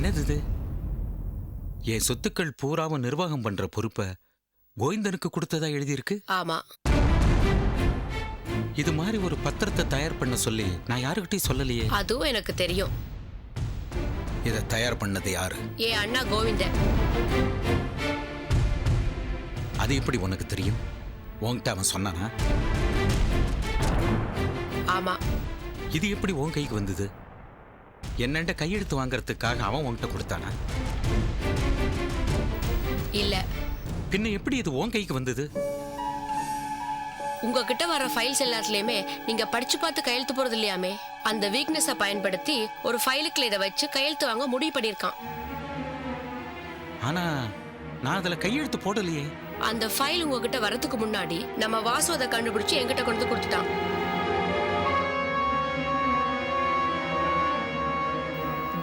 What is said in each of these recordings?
என்னது இது? என் சொத்துக்கள் பூராவும் நிர்வாகம் பண்ற பொறுப்பை கோவிந்தனுக்கு கொடுத்ததா எழுதியிருக்கு? ஆமா. இது மாதிரி ஒரு பத்திரத்தை தயார் பண்ண சொல்லி நான் யாருக்கிட்டையும் சொல்லலையே. அதுவும் எனக்கு தெரியும். இதை தயார் பண்ணது யாரு? ஏ அண்ணா கோவிந்தன். அது எப்படி உனக்கு தெரியும்? உன்கிட்ட அவன் சொன்னானா? ஆமா. இது எப்படி உன் கைக்கு வந்தது? என்னண்ட கையெழுத்து வாங்குறதுக்காக அவன் உன்கிட்ட கொடுத்தானா? இல்ல. பின்ன எப்படி இது உன் கைக்கு வந்தது? உங்ககிட்ட வர ஃபைல்ஸ் எல்லாத்துலயுமே நீங்க படிச்சு பார்த்து கையெழுத்து போறது இல்லையாமே அந்த வீக்னஸ பயன்படுத்தி ஒரு ஃபைலுக்குள்ள இதை வச்சு கையெழுத்து வாங்க முடிவு பண்ணிருக்கான் ஆனா நான் அதுல கையெழுத்து போடலையே. அந்த ஃபைல் உங்ககிட்ட வரதுக்கு முன்னாடி நம்ம வாசு அதை கண்டுபிடிச்சு என்கிட்ட கொண்டு கொடுத்துட்டான்.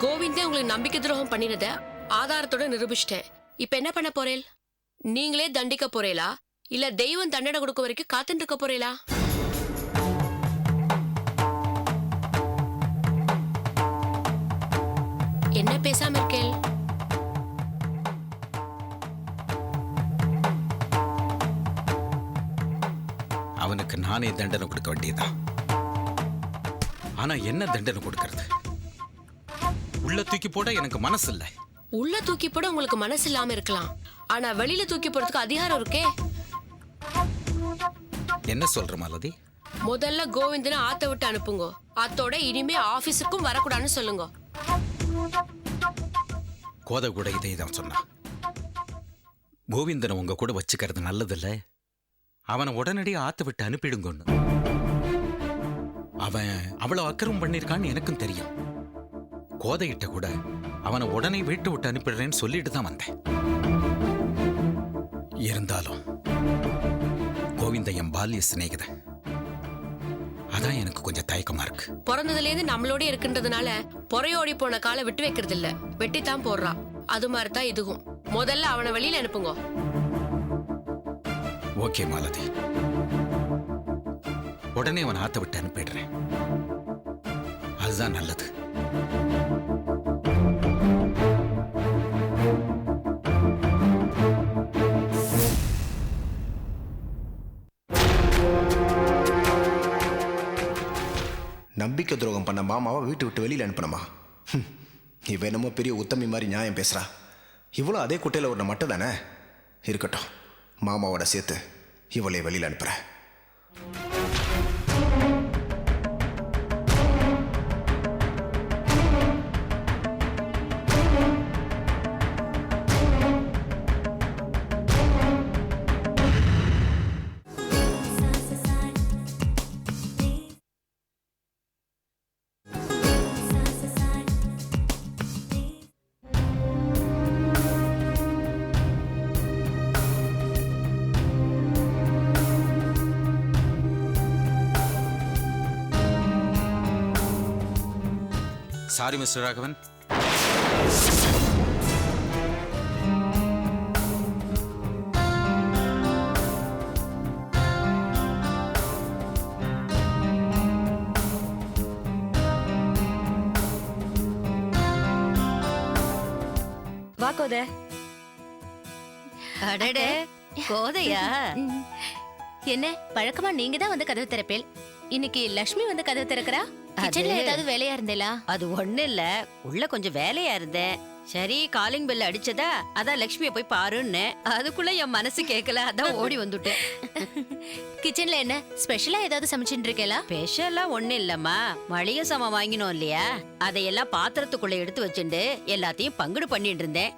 கோவிந்தே உங்களுக்கு நம்பிக்கை துரோகம் பண்ணினத ஆதாரத்தோட நிரூபிச்சிட்டேன். இப்ப என்ன பண்ண போறேன் நீங்களே தண்டிக்க போறேலா? இல்ல தெய்வம் தண்டனை கொடுக்க வரைக்கும் காத்துட்டு இருக்க போறேலா? என்ன பேசாம இருக்கேள் அவனுக்கு நானே தண்டனை கொடுக்க வேண்டியதுதான் ஆனா என்ன தண்டனை கொடுக்கறது? உள்ள தூக்கி போட எனக்கு மனசு இல்லை உள்ள தூக்கி போட உங்களுக்கு மனசு இல்லாம இருக்கலாம். ஆனா வெளியில தூக்கி போறதுக்கு அதிகாரம் இருக்கே. என்ன சொல்ற மாலதி? முதல்ல கோவிந்தனை ஆத்த விட்டு அனுப்புங்க. அத்தோட இனிமே ஆபீஸுக்கும் வரக்கூடாதுன்னு சொல்லுங்க. கோத கூட இதை தான் சொன்னான் கோவிந்தனை உங்க கூட வச்சுக்கிறது நல்லதில்ல. அவனை உடனடியாக ஆத்த விட்டு அனுப்பிடுங்கன்னு. அவன் அவ்வளவு அக்கறம் பண்ணியிருக்கான்னு எனக்கும் தெரியும். கோதையிட்ட கூட அவனை உடனே வீட்டை விட்டு அனுப்பிடுறேன்னு சொல்லிட்டு தான் வந்தேன். இருந்தாலும் கோவிந்த என் பால்ய சிநேகிதன் அதான் எனக்கு கொஞ்சம் தயக்கமா இருக்கு. பிறந்ததுல இருந்து நம்மளோட இருக்குன்றதுனால பொறையோடி போன காலை விட்டு வைக்கிறது இல்ல வெட்டித்தான் போடுறான். அது மாதிரி தான் இதுவும். முதல்ல அவனை வெளியில அனுப்புங்க. ஓகே மாலதி. உடனே அவன் ஆத்த விட்டு அனுப்பிடுறேன். அதுதான் நல்லது. நம்பிக்கை துரோகம் பண்ண மாமாவை வீட்டு விட்டு வெளியில் அனுப்பணுமா இவ என்னமோ பெரிய உத்தமி மாதிரி நியாயம் பேசுகிறா இவ்வளோ அதே குட்டையில் ஒரு மட்டும் தானே? இருக்கட்டும் மாமாவோட சேர்த்து இவளை வெளியில் அனுப்புகிறேன் சாரி மிஸ்டர் ராகவன். வா கோத. அடடே கோதையா. என்ன பழக்கமா நீங்க தான் வந்து கதவு திறப்பேல்? இன்னைக்கு லக்ஷ்மி வந்து கதவு திறக்கறா? கிச்சன்ல ஏதாவது வேலையா இருந்தேலா? அது ஒண்ணு இல்ல. உள்ள கொஞ்சம் வேலையா இருந்தேன் சரி காலிங் பெல் அடிச்சதா? அதான் லக்ஷ்மிய போய் பாருன்னு. அதுக்குள்ள என் மனசு கேட்கல அதான் ஓடி வந்துட்டேன். கிச்சன்ல என்ன? ஸ்பெஷலா ஏதாவது சமைச்சுட்டு இருக்கேலா? ஸ்பெஷலா ஒண்ணு இல்லம்மா. மளிகை சாமான் வாங்கினோம் இல்லையா? அதையெல்லாம் பாத்திரத்துக்குள்ள எடுத்து வச்சுட்டு எல்லாத்தையும் பங்குடு பண்ணிட்டு இருந்தேன்.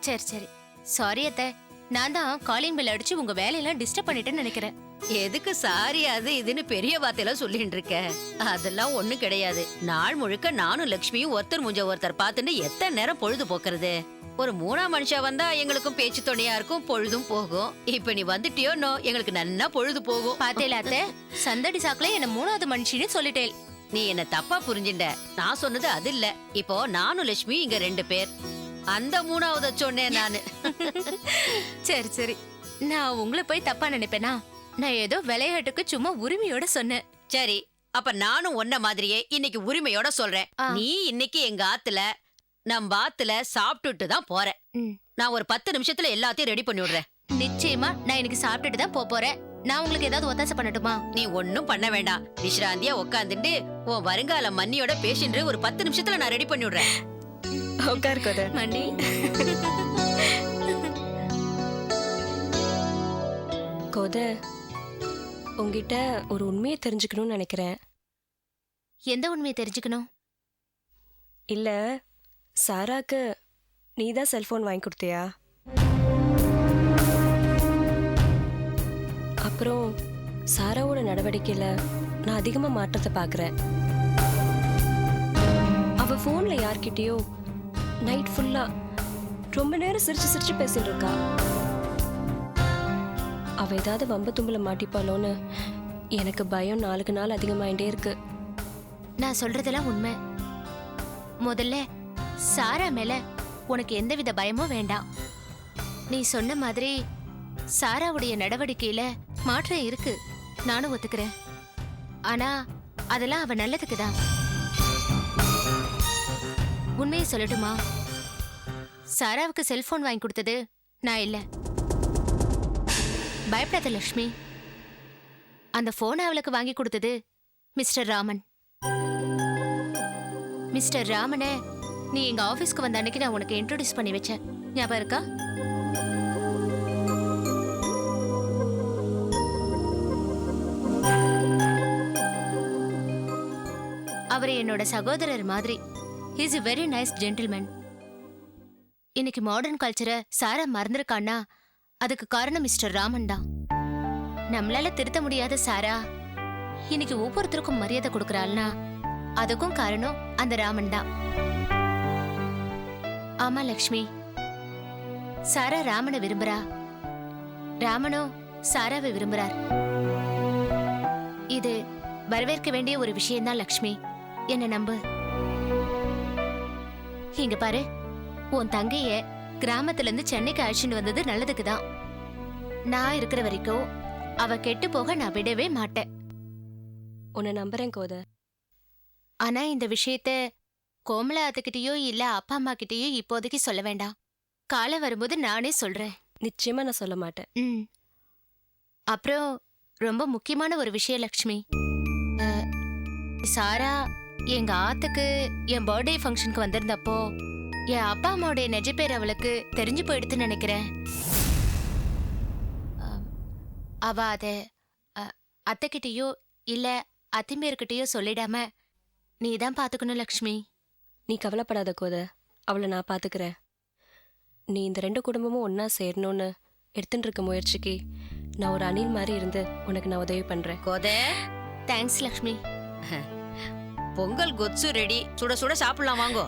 சரி சரி. சாரி அத்தை. நான் தான் காலிங் பெல் அடிச்சு உங்க வேலையெல்லாம் டிஸ்டர்ப் பண்ணிட்டேன்னு நினைக்கிறேன். எதுக்கு சாரி அது இதுன்னு பெரிய வார்த்தையெல்லாம் சொல்லிட்டு இருக்க? அதெல்லாம் ஒண்ணு கிடையாது. நாள் முழுக்க நானும் லக்ஷ்மியும் ஒருத்தர் முஞ்ச ஒருத்தர் பார்த்துட்டு எத்தனை நேரம் பொழுது போக்குறது? ஒரு மூணாம் மனுஷா வந்தா எங்களுக்கும் பேச்சு துணையா இருக்கும் பொழுதும் போகும். இப்ப நீ வந்துட்டியோன்னோ எங்களுக்கு நன்னா பொழுது போகும். பாத்தேல அத்தை சந்தடி சாக்குல என்ன மூணாவது மனுஷின்னு சொல்லிட்டேன் நீ என்ன தப்பா புரிஞ்சுண்ட நான் சொன்னது அது இல்ல. இப்போ நானும் லட்சுமி இங்க ரெண்டு பேர். அந்த மூணாவத சொன்னேன் நானு. சரி சரி. நான் உங்களை போய் தப்பா நினைப்பேனா? நான் ஏதோ விளையாட்டுக்கு சும்மா உரிமையோட சொன்னேன். சரி அப்ப நானும் ஒன்ன மாதிரியே இன்னைக்கு உரிமையோட சொல்றேன். ஆ. நீ இன்னைக்கு எங்க ஆத்துல நான் பாத்துல சாப்பிட்டுட்டு தான் போறேன் ம். நான் ஒரு பத்து நிமிஷத்துல எல்லாத்தையும் ரெடி பண்ணி விடுறேன். நிச்சயமா நான் இன்னைக்கு சாப்பிட்டுட்டு தான் போப் போறேன். நான் உங்களுக்கு ஏதாவது ஒத்தாசை பண்ணட்டுமா? நீ ஒன்னும் பண்ண வேண்டாம். விஷ்ராந்தியா உட்காந்துட்டு உன் வருங்கால மன்னியோட பேசிட்டு ஒரு பத்து நிமிஷத்துல நான் ரெடி பண்ணி விடுறேன். உட்கார் கோத மண்டி. கோத உங்ககிட்ட ஒரு உண்மையை தெரிஞ்சுக்கணும்னு நினைக்கிறேன். எந்த உண்மையை தெரிஞ்சுக்கணும்? இல்ல சாராக்கு நீ தான் செல்போன் வாங்கி கொடுத்தியா? அப்புறம் சாராவோட நடவடிக்கையில நான் அதிகமா மாற்றத்தை பார்க்கறேன். அவ ஃபோன்ல யார்கிட்டயோ நைட் ஃபுல்லா ரொம்ப நேரம் சிரிச்சு சிரிச்சு பேசிட்டு இருக்கா. அவள் ஏதாவது வம்பு தும்பில் மாட்டிப்பாளோன்னு எனக்கு பயம் நாளுக்கு நாள் அதிகமாயிட்டே இருக்கு. நான் சொல்றதெல்லாம் உண்மை. முதல்ல சாரா மேல உனக்கு எந்தவித பயமும் வேண்டாம். நீ சொன்ன மாதிரி சாராவுடைய நடவடிக்கையில மாற்றம் இருக்கு. நானும் ஒத்துக்கிறேன். ஆனா அதெல்லாம் அவ நல்லதுக்கு தான். உண்மையை சொல்லட்டுமா? சாராவுக்கு செல்போன் வாங்கி கொடுத்தது நான் இல்லை. பயப்படாத லக்ஷ்மி. அந்த போனை அவளுக்கு வாங்கி கொடுத்தது மிஸ்டர் ராமன். மிஸ்டர் ராமனே நீ எங்க ஆபீஸ்க்கு வந்த அன்னைக்கு நான் உனக்கு இன்ட்ரோடியூஸ் பண்ணி வச்சேன். ஞாபகம் இருக்கா? அவர் என்னோட சகோதரர் மாதிரி. Is a very nice gentleman இன்னைக்கு மாடர்ன் கல்ச்சரை சாரா மறந்துருக்கான்னா அதுக்கு காரணம் மிஸ்டர் ராமன் தான். நம்மளால திருத்த முடியாத சாரா இன்னைக்கு ஒவ்வொருத்தருக்கும் மரியாதை கொடுக்கறாள்னா அதுக்கும் காரணம் அந்த ராமன் தான். ஆமா லக்ஷ்மி. சாரா ராமனை விரும்புறா. ராமனோ சாராவை விரும்புறார். இது வரவேற்க வேண்டிய ஒரு விஷயம்தான் லக்ஷ்மி. என்ன நம்பு. இங்க பாரு உன் தங்கைய கிராமத்துல இருந்து சென்னைக்கு அழைச்சிட்டு வந்தது நல்லதுக்கு தான் நான் இருக்கிற வரைக்கும் அவ கெட்டு போக நான் விடவே மாட்டேன். உன்னை நம்புறேன் கோத. ஆனா இந்த விஷயத்த கோமலா அத்துக்கிட்டயோ இல்ல அப்பா அம்மா கிட்டயோ இப்போதைக்கு சொல்ல வேண்டாம். காலம் வரும்போது நானே சொல்றேன். நிச்சயமா நான் சொல்ல மாட்டேன். ம். அப்புறம் ரொம்ப முக்கியமான ஒரு விஷயம் லக்ஷ்மி. அஹ், சாரா எங்க ஆத்துக்கு என் பர்த்டே ஃபங்க்ஷனுக்கு வந்திருந்தப்போ என் அப்பா அம்மாவுடைய நெஜ பேர் அவளுக்கு தெரிஞ்சு போயிடுதுன்னு நினைக்கிறேன். அவ அத அத்தைக்கிட்டயோ இல்ல அத்திம்பேர்கிட்டயோ சொல்லிடாம நீ தான் பாத்துக்கணும் லக்ஷ்மி. நீ கவலைப்படாத கோத அவளை நான் பாத்துக்கிறேன். நீ இந்த ரெண்டு குடும்பமும் ஒண்ணா சேரணும்னு எடுத்துட்டு இருக்க முயற்சிக்கு நான் ஒரு அணில் மாதிரி இருந்து உனக்கு நான் உதவி பண்றேன். கோதை தேங்க்ஸ் லக்ஷ்மி. பொங்கல் கொத்து ரெடி. சுட சுட சாப்பிடலாம் வாங்கோ.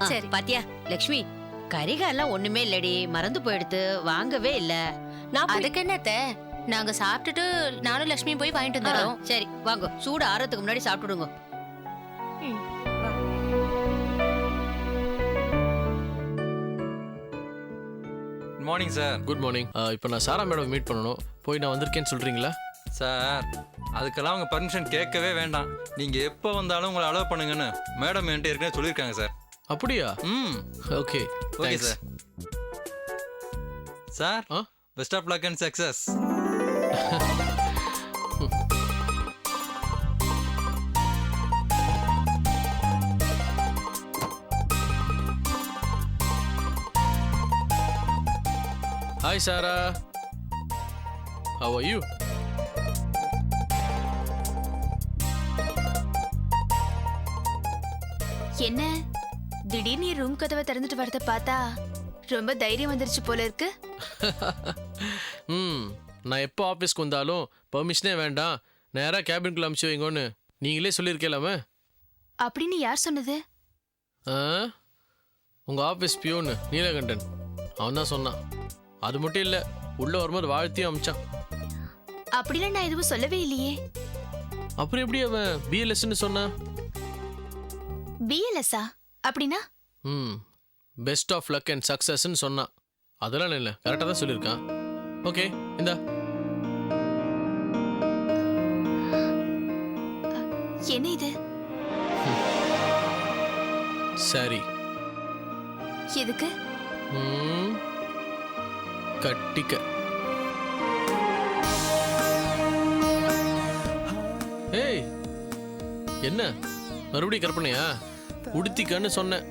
ஆ, சரி. பாத்தியா லக்ஷ்மி கரிகாலாம் ஒண்ணுமே இல்லடி. மறந்து போயிடுத்து. வாங்கவே இல்ல. நான் போய்- அதுக்கு என்னத்த நாங்க சாப்பிட்டுட்டு நானும் லக்ஷ்மி போய் வாங்கிட்டு ஆ, வந்துடுறோம். சரி வாங்கோ. சூடு ஆறதுக்கு முன்னாடி சாப்பிட்டுடுங்க. Good morning sir good morning இப்போ நான் சாரா மேடம் மீட் பண்ணணும். போய் நான் வந்திருக்கேன்னு சொல்றீங்களா? சார் அதுக்கெல்லாம் அவங்க பர்மிஷன் கேட்கவே வேண்டாம். நீங்கள் எப்போ வந்தாலும் உங்களை அலோவ் பண்ணுங்கன்னு மேடம் என்கிட்ட ஏற்கனவே சொல்லியிருக்காங்க சார் அப்படியா? ம். Okay okay sir sir? Best of luck and success hi Sara how are you என்ன? திடீர்னு ரூம் கதவை திறந்துட்டு வரத பார்த்தா ரொம்ப தைரியம் வந்துருச்சு போல இருக்கு. ம் நான் எப்போ ஆஃபீஸ்க்கு வந்தாலும் பெர்மிஷனே வேண்டாம். நேராக கேபின்குள்ள அனுப்பிச்சு வைங்கன்னு. நீங்களே சொல்லியிருக்கலாமே. அப்படின்னு யார் சொன்னது? ஆ? உங்கள் ஆஃபீஸ் பியூன்னு நீலகண்டன். அவன் தான் சொன்னான். அது மட்டும் இல்லை உள்ளே வரும்போது வாழ்த்தியும் அமிச்சான். அப்படிலாம் நான் எதுவும் சொல்லவே இல்லையே. அப்புறம் எப்படி அவன் பிஎல்எஸ்ன்னு சொன்னான்? பிஎல்எஸ்ஆ அப்படின்னா? ம் பெஸ்ட் ஆஃப் லக் அண்ட் சக்ஸஸ்ன்னு சொன்னான் அதெல்லாம் இல்லை கரெக்டாக தான் சொல்லியிருக்கான். ஓகே இந்தா. என்ன இது? சரி. எதுக்கு? ம், கட்டிக்க. ஏய் என்ன? மறுபடியும் கற்பனையா? உடுத்திக்கன்னு சொன்னேன்.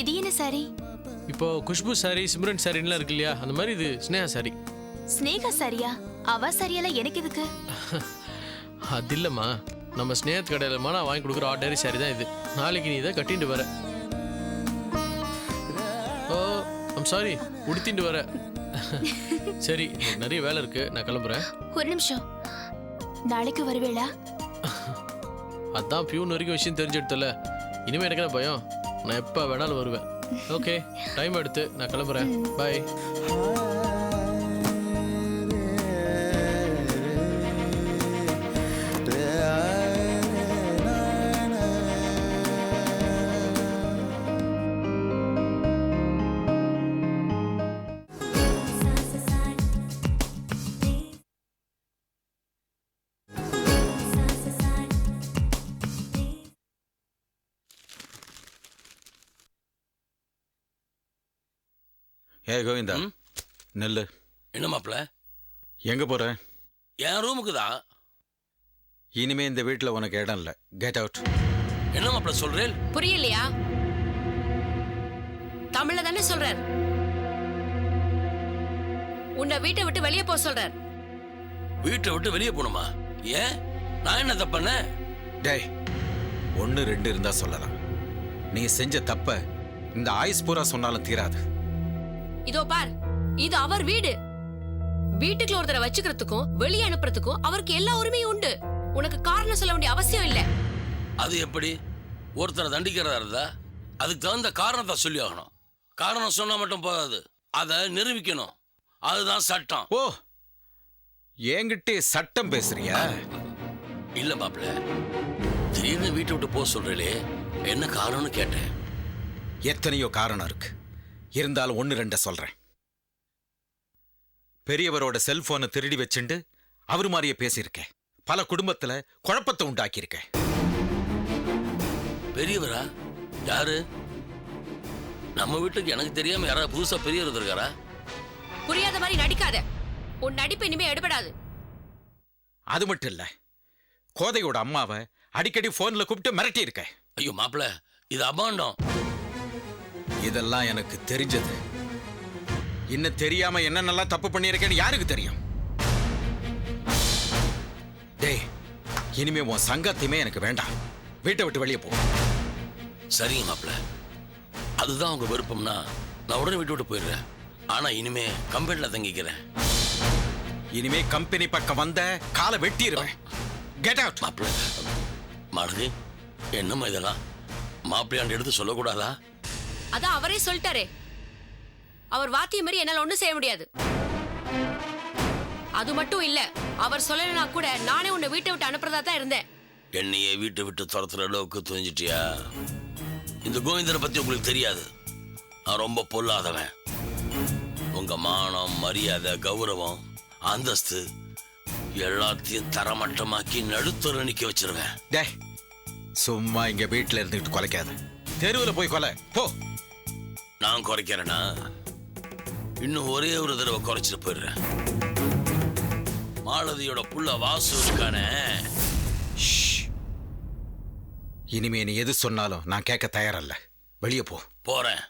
இது என்ன சாரி இப்போ குஷ்பு சாரி சிம்ரன் சாரின்லாம் இருக்கு இல்லையா? அந்த மாதிரி இது ஸ்னேகா சாரி ஸ்னேகா சாரியா அவ சாரியெல்லாம் எனக்கு எதுக்கு? அது இல்லைம்மா. நம்ம ஸ்னேகத் கடையிலமா நான் வாங்கி கொடுக்குற ஆர்டரி சாரி தான் இது. நாளைக்கு நீ இதை கட்டிட்டு வர. ஓ ஐம் சாரி உடுத்திட்டு வர. சரி நிறைய வேலை இருக்கு. நான் கிளம்புறேன். ஒரு நிமிஷம். நாளைக்கு வருவேளா? அதான் பியூன் வரைக்கும் விஷயம் தெரிஞ்சிடுதுல இனிமே எனக்கு என்ன பயம்? நான் எப்போ வேணாலும் வருவேன். ஓகே டைம் எடுத்து நான் கிளம்புறேன். பாய் ஏ கோவிந்தா. நெல்லு. என்ன மாப்பிள? எங்க போற? என் ரூமுக்கு தான் இனிமே இந்த வீட்டில் உனக்கு இடம் இல்லை. கெட் அவுட் என்ன மாப்பிள சொல்றேன் புரியலையா? தமிழ்ல தானே சொல்றார். உன்னை வீட்டை விட்டு வெளியே போக சொல்றார். வீட்டை விட்டு வெளியே போகணுமா? ஏன்? நான் என்ன தப்பண்ண டேய் ஒன்று ரெண்டு இருந்தா சொல்லலாம். நீ செஞ்ச தப்ப இந்த ஆயுஸ் பூரா சொன்னாலும் தீராது. இதோ பார் இது அவர் வீடு. வீட்டுக்குள்ள ஒருத்தரை வச்சுக்கிறதுக்கும் வெளியே அனுப்புறதுக்கும் அவருக்கு எல்லா உரிமையும் உண்டு. உனக்கு காரணம் சொல்ல வேண்டிய அவசியம் இல்ல. அது எப்படி? ஒருத்தரை தண்டிக்கிறதா இருந்தா அதுக்கு தகுந்த காரணத்தை சொல்லி ஆகணும் காரணம் சொன்னா மட்டும் போதாது. அதை நிரூபிக்கணும். அதுதான் சட்டம். ஓ என்கிட்டே சட்டம் பேசுறியா இல்ல மாப்பிள திடீர்னு வீட்டை விட்டு போக சொல்றீங்களே என்ன காரணம்னு கேட்டேன். எத்தனையோ காரணம் இருக்கு. இருந்தாலும் ஒன்று ரெண்ட சொல்றேன். பெரியவரோட செல்போனை திருடி வச்சுண்டு அவர் மாதிரியே பேசியிருக்கேன் பல குடும்பத்துல குழப்பத்தை உண்டாக்கியிருக்கேன் பெரியவரா? யாரு? நம்ம வீட்டுக்கு எனக்கு தெரியாம யாராவது புதுசா பெரியவர் இருந்திருக்காரா? புரியாத மாதிரி நடிக்காத. உன் நடிப்பு இனிமே எடுபடாது. அது மட்டும் இல்ல. கோதையோட அம்மாவை அடிக்கடி போன்ல கூப்பிட்டு மிரட்டி இருக்கேன் ஐயோ மாப்பிள இது அபாண்டம். இதெல்லாம் எனக்கு தெரிஞ்சது. இன்னும் தெரியாம என்னென்னலாம் தப்பு பண்ணியிருக்கேன்னு யாருக்கு தெரியும்? டேய் இனிமே உன் சங்கத்தையுமே எனக்கு வேண்டாம். வீட்டை விட்டு வெளியே போ. சரிங்க மாப்பிள அதுதான் உங்க விருப்பம்னா நான் உடனே விட்டு விட்டு போயிடுறேன். ஆனா இனிமே கம்பெனில தங்கிக்கிறேன். இனிமே கம்பெனி பக்கம் வந்த காலை வெட்டிடுவேன். கெட் அவுட் மாப்பிள மாலதி என்னம்மா இதெல்லாம்? மாப்பிள்ளையாண்டு எடுத்து சொல்லக்கூடாதா? அதான் அவரே சொல்லிட்டாரே. அவர் வாத்திய மாதிரி என்னால ஒண்ணும் செய்ய முடியாது. அது மட்டும் இல்ல அவர் சொல்லலைன்னா கூட நானே உன்னை வீட்டை விட்டு அனுப்புறதா தான் இருந்தேன். என்னையே வீட்டை விட்டு துரத்துற அளவுக்கு துணிஞ்சிட்டியா? இந்த கோவிந்தனை பத்தி உங்களுக்கு தெரியாது. நான் ரொம்ப பொல்லாதவன். உங்க மானம் மரியாதை கௌரவம் அந்தஸ்து எல்லாத்தையும் தரமட்டமாக்கி நடுத்தர நிக்க வச்சிருவேன். டேய் சும்மா இங்க வீட்டுல இருந்துகிட்டு கொலைக்காத. தெருவுல போய் கொலை. போ. நான் குறைக்கிறேனா? இன்னும் ஒரே ஒரு தடவை குறைச்சிட்டு போயிடுறேன். மாலதியோட புள்ள வாசு இருக்கானே. இனிமே நீ எது சொன்னாலும் நான் கேட்க தயாரல்ல. வெளியே போ. போறேன்.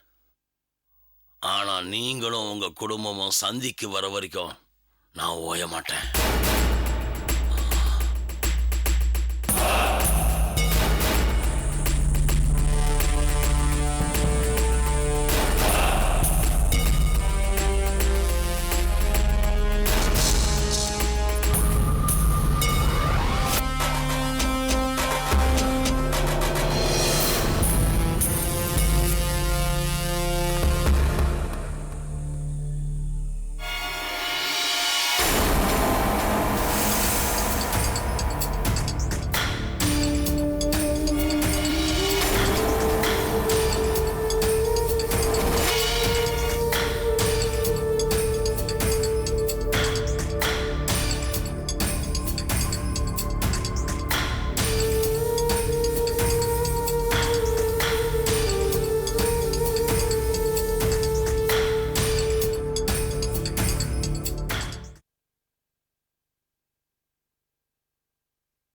ஆனா நீங்களும் உங்க குடும்பமும் சந்திக்கு வர வரைக்கும் நான் ஓய மாட்டேன்.